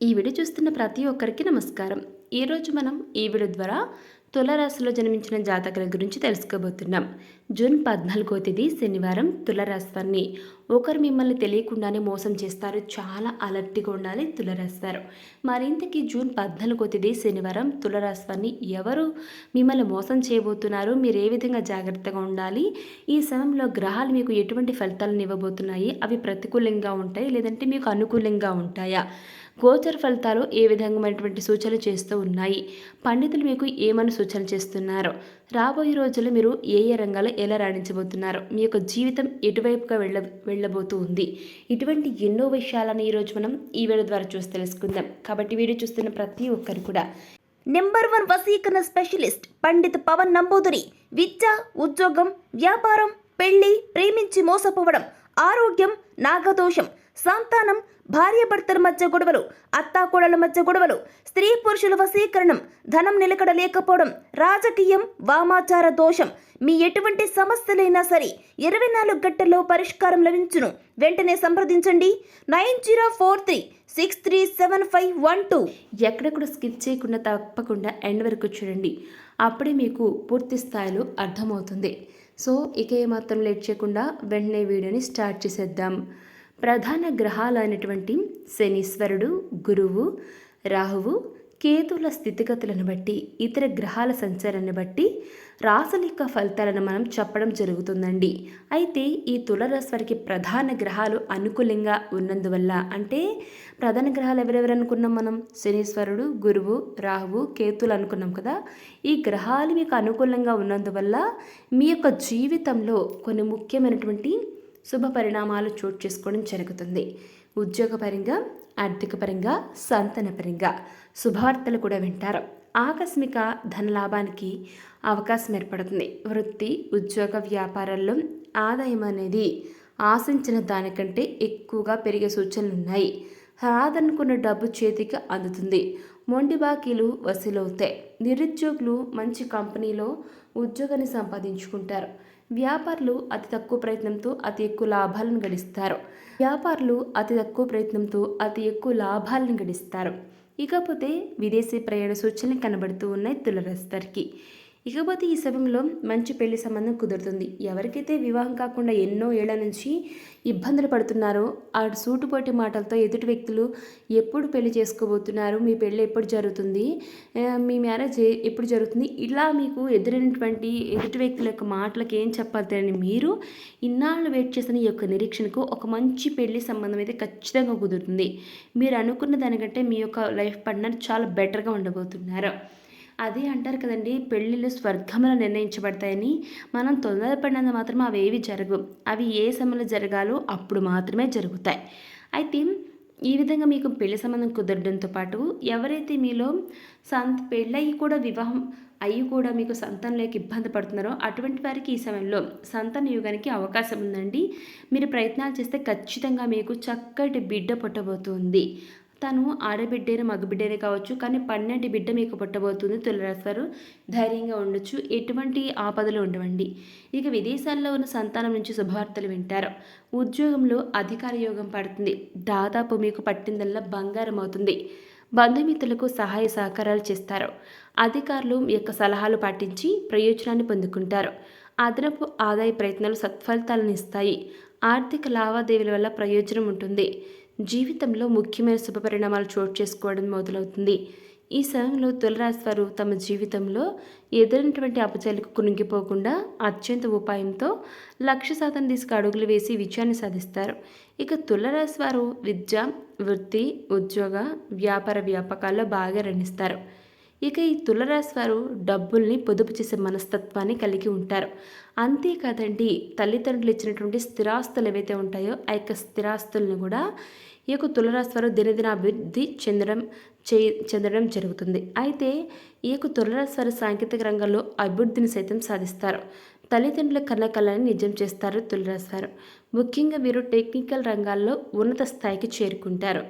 ఈ వీడియో చూస్తున్న ప్రతి ఒక్కరికి నమస్కారం. ఈరోజు మనం ఈ వీడియో ద్వారా తులరాశిలో జన్మించిన జాతకుల గురించి తెలుసుకోబోతున్నాం. జూన్ పద్నాలుగో తేదీ శనివారం తులరాశి వారిని ఒకరు మిమ్మల్ని తెలియకుండానే మోసం చేస్తారు. చాలా అలర్ట్గా ఉండాలి తులరాశి వారు. మరింతకి జూన్ పద్నాలుగో తేదీ శనివారం తులరాశి వారిని ఎవరు మిమ్మల్ని మోసం చేయబోతున్నారు? మీరు ఏ విధంగా జాగ్రత్తగా ఉండాలి? ఈ సమయంలో గ్రహాలు మీకు ఎటువంటి ఫలితాలను ఇవ్వబోతున్నాయి? అవి ప్రతికూలంగా ఉంటాయి? లేదంటే మీకు అనుకూలంగా ఉంటాయా? గోచర ఫలితాలు ఏ విధమైనటువంటి సూచనలు చేస్తూ ఉన్నాయి? పండితులు మీకు ఏమని సూచనలు చేస్తున్నారు? రాబోయే రోజుల్లో మీరు ఏ ఏ రంగాల్లో ఎలా రాణించబోతున్నారు? మీ యొక్క జీవితం ఎటువైపుగా వెళ్ళ వెళ్ళబోతూ ఉంది ఇటువంటి ఎన్నో విషయాలను ఈరోజు మనం ఈ వీడియో ద్వారా చూసి తెలుసుకుందాం. కాబట్టి వీడియో చూస్తున్న ప్రతి ఒక్కరు కూడా నెంబర్ వన్ వసీకరణ స్పెషలిస్ట్ పండిత్ పవన్ నంబూదురి విద్య ఉద్యోగం వ్యాపారం పెళ్ళి ప్రేమించి మోసపోవడం ఆరోగ్యం నాగదోషం సంతానం భార్యాభర్తల మధ్య గొడవలు అత్తాకోడల మధ్య గొడవలు స్త్రీ పురుషుల వశీకరణం ధనం నిలకడ లేకపోవడం రాజకీయం వామాచార దోషం. మీ ఎటువంటి సమస్యలైనా సరే ఇరవై నాలుగు గంటల్లో పరిష్కారం లభించును. వెంటనే సంప్రదించండి. Nine zero four three six three seven five one two. ఎక్కడెక్కడ స్కిప్ చేయకుండా తప్పకుండా ఎండ్ వరకు చూడండి. అప్పుడే మీకు పూర్తి స్థాయిలో అర్థమవుతుంది. సో ఇక ఏమాత్రం లేట్ చేయకుండా వెంటనే వీడియోని స్టార్ట్ చేసేద్దాం. ప్రధాన గ్రహాలు అయినటువంటి శనీశ్వరుడు గురువు రాహువు కేతువుల స్థితిగతులను బట్టి ఇతర గ్రహాల సంచారాన్ని బట్టి రాసుల యొక్క ఫలితాలను మనం చెప్పడం జరుగుతుందండి. అయితే ఈ తులరాశి వారికి ప్రధాన గ్రహాలు అనుకూలంగా ఉన్నందువల్ల అంటే ప్రధాన గ్రహాలు ఎవరెవరు అనుకున్నాం మనం? శనీశ్వరుడు గురువు రాహువు కేతులు అనుకున్నాం కదా. ఈ గ్రహాలు మీకు అనుకూలంగా ఉన్నందువల్ల మీ యొక్క జీవితంలో కొన్ని ముఖ్యమైనటువంటి శుభ పరిణామాలు చోటు చేసుకోవడం జరుగుతుంది. ఉద్యోగపరంగా ఆర్థికపరంగా సంతానపరంగా శుభవార్తలు కూడా వింటారు. ఆకస్మిక ధనలాభానికి అవకాశం ఏర్పడుతుంది. వృత్తి ఉద్యోగ వ్యాపారాల్లో ఆదాయం అనేది ఆశించిన దానికంటే ఎక్కువగా పెరిగే సూచనలు ఉన్నాయి. రాదనుకున్న డబ్బు చేతికి అందుతుంది. మొండి బాకీలు వసూలవుతాయి. నిరుద్యోగులు మంచి కంపెనీలో ఉద్యోగాన్ని సంపాదించుకుంటారు. వ్యాపారులు అతి తక్కువ ప్రయత్నంతో అతి ఎక్కువ లాభాలను గడిస్తారు. వ్యాపారులు అతి తక్కువ ప్రయత్నంతో అతి ఎక్కువ లాభాలను గడిస్తారు. ఇకపోతే విదేశీ ప్రయాణ సూచనలు కనబడుతూ ఉన్నాయి తులరాశివారికి ఇకపోతే ఈ సమయంలో మంచి పెళ్ళి సంబంధం కుదురుతుంది. ఎవరికైతే వివాహం కాకుండా ఎన్నో ఏళ్ళ నుంచి ఇబ్బందులు పడుతున్నారో ఆ సూటుపోటి మాటలతో ఎదుటి వ్యక్తులు ఎప్పుడు పెళ్ళి చేసుకోబోతున్నారు మీ పెళ్ళి ఎప్పుడు జరుగుతుంది మీ మ్యారేజ్ ఎప్పుడు జరుగుతుంది ఇలా మీకు ఎదురైనటువంటి ఎదుటి వ్యక్తుల యొక్క మాటలకు ఏం చెప్పాలని మీరు ఇన్నాళ్ళు వెయిట్ చేసిన ఈ యొక్క నిరీక్షణకు ఒక మంచి పెళ్ళి సంబంధం అయితే ఖచ్చితంగా కుదురుతుంది. మీరు అనుకున్న దానికంటే మీ యొక్క లైఫ్ పార్ట్నర్ చాలా బెటర్గా ఉండబోతున్నారు. అదే అంటారు కదండి పెళ్ళిళ్ళు స్వర్గంలో నిర్ణయించబడతాయని. మనం తొందరపడినంత మాత్రం అవి ఏవి జరగవు. అవి ఏ సమయంలో జరగాలో అప్పుడు మాత్రమే జరుగుతాయి. అయితే ఈ విధంగా మీకు పెళ్ళి సంబంధం కుదరడంతో పాటు ఎవరైతే మీలో సంత పెళ్ళయి కూడా వివాహం అయ్యి కూడా మీకు సంతానం లేక ఇబ్బంది పడుతున్నారో అటువంటి వారికి ఈ సమయంలో సంతాన యుగానికి అవకాశం ఉందండి. మీరు ప్రయత్నాలు చేస్తే ఖచ్చితంగా మీకు చక్కటి బిడ్డ పుట్టబోతుంది. తను ఆడబిడ్డైన మగబిడ్డనే కావచ్చు కానీ పన్నెండు బిడ్డ మీకు పుట్టబోతుంది తులరాశివారు ధైర్యంగా ఉండొచ్చు. ఎటువంటి ఆపదలు ఉండవండి. ఇక విదేశాల్లో ఉన్న సంతానం నుంచి శుభవార్తలు వింటారు. ఉద్యోగంలో అధికార యోగం పడుతుంది. దాదాపు మీకు పట్టిందల్లా బంగారం అవుతుంది. బంధుమిత్రులకు సహాయ సహకారాలు చేస్తారు. అధికారులు మీ యొక్క సలహాలు పాటించి ప్రయోజనాన్ని పొందుకుంటారు. అదనపు ఆదాయ ప్రయత్నాలు సత్ఫలితాలను ఇస్తాయి. ఆర్థిక లావాదేవీల వల్ల ప్రయోజనం ఉంటుంది. జీవితంలో ముఖ్యమైన శుభ పరిణామాలు చోటు చేసుకోవడం మొదలవుతుంది. ఈ సమయంలో తులరాశి వారు తమ జీవితంలో ఎదురైనటువంటి అపచయాలకు కునిగిపోకుండా అత్యంత ఉపాయంతో లక్ష్య శాతం తీసుకు అడుగులు వేసి విజయాన్ని సాధిస్తారు. ఇక తులరాశి వారు విద్య వృత్తి ఉద్యోగ వ్యాపార వ్యాపకాల్లో బాగా రణిస్తారు ఇక ఈ తులరాశి వారు డబ్బుల్ని పొదుపు చేసే మనస్తత్వాన్ని కలిగి ఉంటారు. అంతేకాదండి తల్లిదండ్రులు ఇచ్చినటువంటి స్థిరాస్తులు ఏవైతే ఉంటాయో ఆ యొక్క స్థిరాస్తులను కూడా ఈ యొక్క తులరాశి వారు దినదినాభివృద్ధి చెందడం చే చెందడం జరుగుతుంది. అయితే ఈ యొక్క తులరాశి వారు సాంకేతిక రంగంలో అభివృద్ధిని సైతం సాధిస్తారు. తల్లిదండ్రుల కన్న కళని నిజం చేస్తారు తులరాశి వారు. ముఖ్యంగా వీరు టెక్నికల్ రంగాల్లో ఉన్నత స్థాయికి చేరుకుంటారు.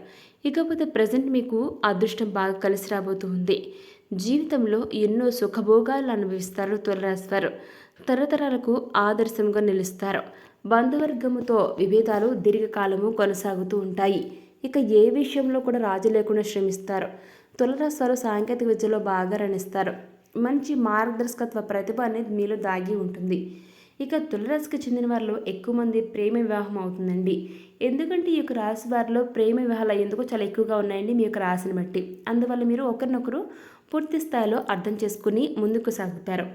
ఇకపోతే ప్రజెంట్ మీకు అదృష్టం బాగా కలిసి రాబోతుంది జీవితంలో ఎన్నో సుఖభోగాలు అనుభవిస్తారు తులరాశి వారు తరతరాలకు ఆదర్శంగా నిలుస్తారు. బంధువర్గముతో విభేదాలు దీర్ఘకాలము కొనసాగుతూ ఉంటాయి. ఇక ఏ విషయంలో కూడా రాజు లేకుండా శ్రమిస్తారు. తులరాశివారు సాంకేతిక విద్యలో బాగా రణిస్తారు. మంచి మార్గదర్శకత్వ ప్రతిభ అనేది మీలో దాగి ఉంటుంది. ఇక తులరాశికి చెందిన వారిలో ఎక్కువ మంది ప్రేమ వివాహం అవుతుందండి. ఎందుకంటే ఈ యొక్క రాశి వారిలో ప్రేమ వివాహాలు అయ్యేందుకు చాలా ఎక్కువగా ఉన్నాయండి మీ యొక్క రాశిని బట్టి. అందువల్ల మీరు ఒకరినొకరు పూర్తి స్థాయిలో అర్థం చేసుకుని ముందుకు సాగుతారు.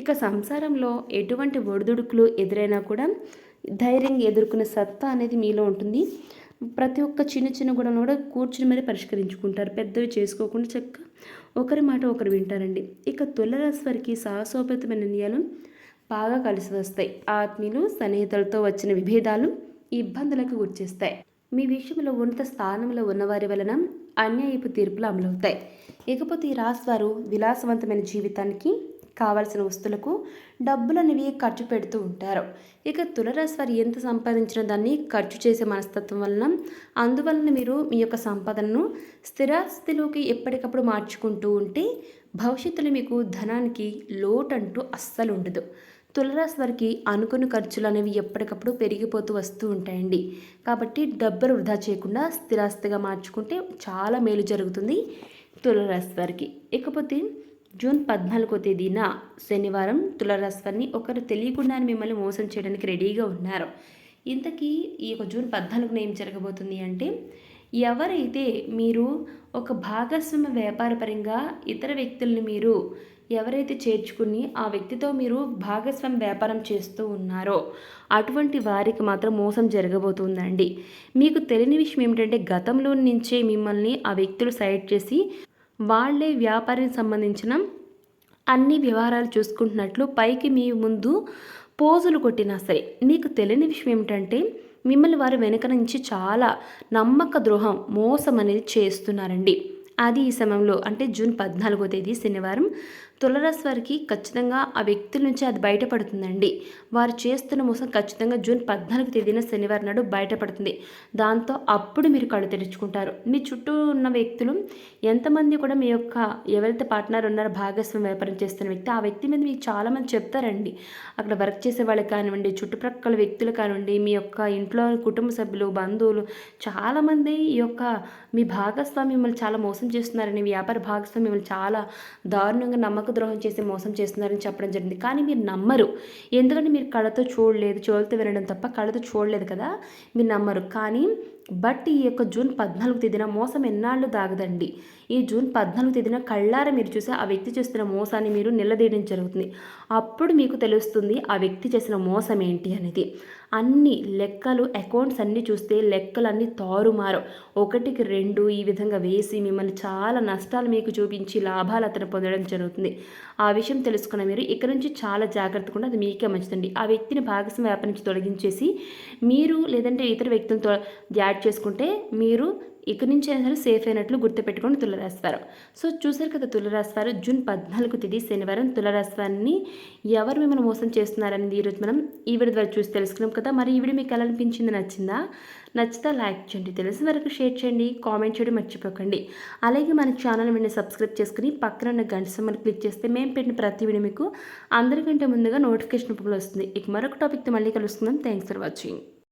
ఇక సంసారంలో ఎటువంటి ఒడిదుడుకులు ఎదురైనా కూడా ధైర్యంగా ఎదుర్కొనే సత్తా అనేది మీలో ఉంటుంది. ప్రతి ఒక్క చిన్న చిన్న కూడా కూడా కూర్చుని మరీ పరిష్కరించుకుంటారు. పెద్దవి చేసుకోకుండా చక్క ఒకరి మాట ఒకరు వింటారండి. ఇక తులరాశి వారికి సాహసోపేతమైన నిర్ణయాలు బాగా కలిసి వస్తాయి. ఆత్మీయులు సన్నిహితులతో వచ్చిన విభేదాలు ఇబ్బందులకు గురిచేస్తాయి. మీ విషయంలో ఉన్నత స్థానంలో ఉన్నవారి వలన అన్యాయపు తీర్పులు అమలవుతాయి. ఇకపోతే ఈ రాశి వారు విలాసవంతమైన జీవితానికి కావలసిన వస్తువులకు డబ్బులు అనేవి ఖర్చు పెడుతూ ఉంటారు. ఇక తులరాశి వారు ఎంత సంపాదించిన దాన్ని ఖర్చు చేసే మనస్తత్వం వలన అందువలన మీరు మీ యొక్క సంపదను స్థిరాస్తిలోకి ఎప్పటికప్పుడు మార్చుకుంటూ ఉంటే భవిష్యత్తులో మీకు ధనానికి లోటు అంటూ అస్సలు ఉండదు. తులరాశి వారికి అనుకున్న ఖర్చులు అనేవి ఎప్పటికప్పుడు పెరిగిపోతూ వస్తూ ఉంటాయండి. కాబట్టి డబ్బులు వృధా చేయకుండా స్థిరాస్తిగా మార్చుకుంటే చాలా మేలు జరుగుతుంది తులరాశి వారికి. ఇకపోతే జూన్ పద్నాలుగో తేదీన శనివారం తులరాశి వారిని ఒకరు తెలియకుండానే మిమ్మల్ని మోసం చేయడానికి రెడీగా ఉన్నారు. ఇంతకీ ఈ యొక్క జూన్ పద్నాలుగున ఏం జరగబోతుంది అంటే ఎవరైతే మీరు ఒక భాగస్వామ్య వ్యాపారపరంగా ఇతర వ్యక్తుల్ని మీరు ఎవరైతే చేర్చుకుని ఆ వ్యక్తితో మీరు భాగస్వామ్య వ్యాపారం చేస్తూ ఉన్నారో అటువంటి వారికి మాత్రం మోసం జరగబోతుందండి. మీకు తెలియని విషయం ఏమిటంటే గతంలో నుంచే మిమ్మల్ని ఆ వ్యక్తులు సైడ్ చేసి వాళ్ళే వ్యాపారానికి సంబంధించిన అన్ని వ్యవహారాలు చూసుకుంటున్నట్లు పైకి మీ ముందు పోజులు కొట్టినా సరే మీకు తెలియని విషయం ఏమిటంటే మిమ్మల్ని వారు వెనక నుంచి చాలా నమ్మక ద్రోహం మోసం అనేది చేస్తున్నారండి. అది ఈ సమయంలో అంటే జూన్ పద్నాలుగో తేదీ శనివారం తులరాశి వారికి ఖచ్చితంగా ఆ వ్యక్తుల నుంచి అది బయటపడుతుందండి. వారు చేస్తున్న మోసం ఖచ్చితంగా జూన్ పద్నాలుగు తేదీన శనివారం నాడు బయటపడుతుంది. దాంతో అప్పుడు మీరు కళ్ళు తెరుచుకుంటారు. మీ చుట్టూ ఉన్న వ్యక్తులు ఎంతమంది కూడా మీ యొక్క ఎవరైతే పార్ట్నర్ ఉన్నారో భాగస్వామి వ్యాపారం చేస్తున్న వ్యక్తి ఆ వ్యక్తి మీద మీకు చాలామంది చెప్తారండి. అక్కడ వర్క్ చేసే వాళ్ళకి కానివ్వండి చుట్టుప్రక్కల వ్యక్తులు కానివ్వండి మీ యొక్క ఇంట్లో కుటుంబ సభ్యులు బంధువులు చాలామంది ఈ యొక్క మీ భాగస్వామి మిమ్మల్ని చాలా మోసం చేస్తున్నారని వ్యాపార భాగస్వామి మిమ్మల్ని చాలా దారుణంగా నమ్మక ద్రోహం చేసి మోసం చేస్తున్నారని చెప్పడం జరిగింది. కానీ మీరు నమ్మరు. ఎందుకంటే మీరు కళ్ళతో చూడలేదు చెవులతో వినడం తప్ప కళ్ళతో చూడలేదు కదా. మీరు నమ్మరు. కానీ బట్ ఈ యొక్క జూన్ పద్నాలుగు తేదీన మోసం ఎన్నాళ్ళు దాగదండి? ఈ జూన్ పద్నాలుగు తేదీన కళ్ళార మీరు చూసి ఆ వ్యక్తి చేస్తున్న మోసాన్ని మీరు నిలదీయడం జరుగుతుంది. అప్పుడు మీకు తెలుస్తుంది ఆ వ్యక్తి చేసిన మోసం ఏంటి అనేది. అన్ని లెక్కలు అకౌంట్స్ అన్నీ చూస్తే లెక్కలు అన్నీ తారుమారు. ఒకటికి రెండు ఈ విధంగా వేసి మిమ్మల్ని చాలా నష్టాలు మీకు చూపించి లాభాలు అతను పొందడం జరుగుతుంది. ఆ విషయం తెలుసుకున్న మీరు ఇక్కడ నుంచి చాలా జాగ్రత్తగా ఉంటే అది మీకే మంచిదండి. ఆ వ్యక్తిని భాగస్వామి వ్యాపారం నుంచి తొలగించేసి మీరు లేదంటే ఇతర వ్యక్తులతో యాడ్ చేసుకుంటే మీరు ఇక్కడి నుంచి అయినా సరే సేఫ్ అయినట్లు గుర్తుపెట్టుకొని తులరాశివారు సో చూసారు కదా తులరాశివారు జూన్ పద్నాలుగు తేదీ శనివారం. తులరాశివారిని ఎవరు మిమ్మల్ని మోసం చేస్తున్నారనేది ఈరోజు మనం ఈ వీడియో ద్వారా చూసి తెలుసుకున్నాం కదా. మరి ఈ వీడియో మీకు ఎలా అనిపించింది? నచ్చిందా? నచ్చితే లైక్ చేయండి. తెలిసిన వరకు షేర్ చేయండి. కామెంట్ చేయడం మర్చిపోకండి. అలాగే మన ఛానల్ వెంటనే సబ్స్క్రైబ్ చేసుకుని పక్కన ఉన్న గంట సమ్మని క్లిక్ చేస్తే మేము పెట్టిన ప్రతి వీడియో మీకు అందరికంటే ముందుగా నోటిఫికేషన్ రూపంలో వస్తుంది. ఇక మరొక టాపిక్తో మళ్ళీ కలుసుకుందాం. Thanks for watching.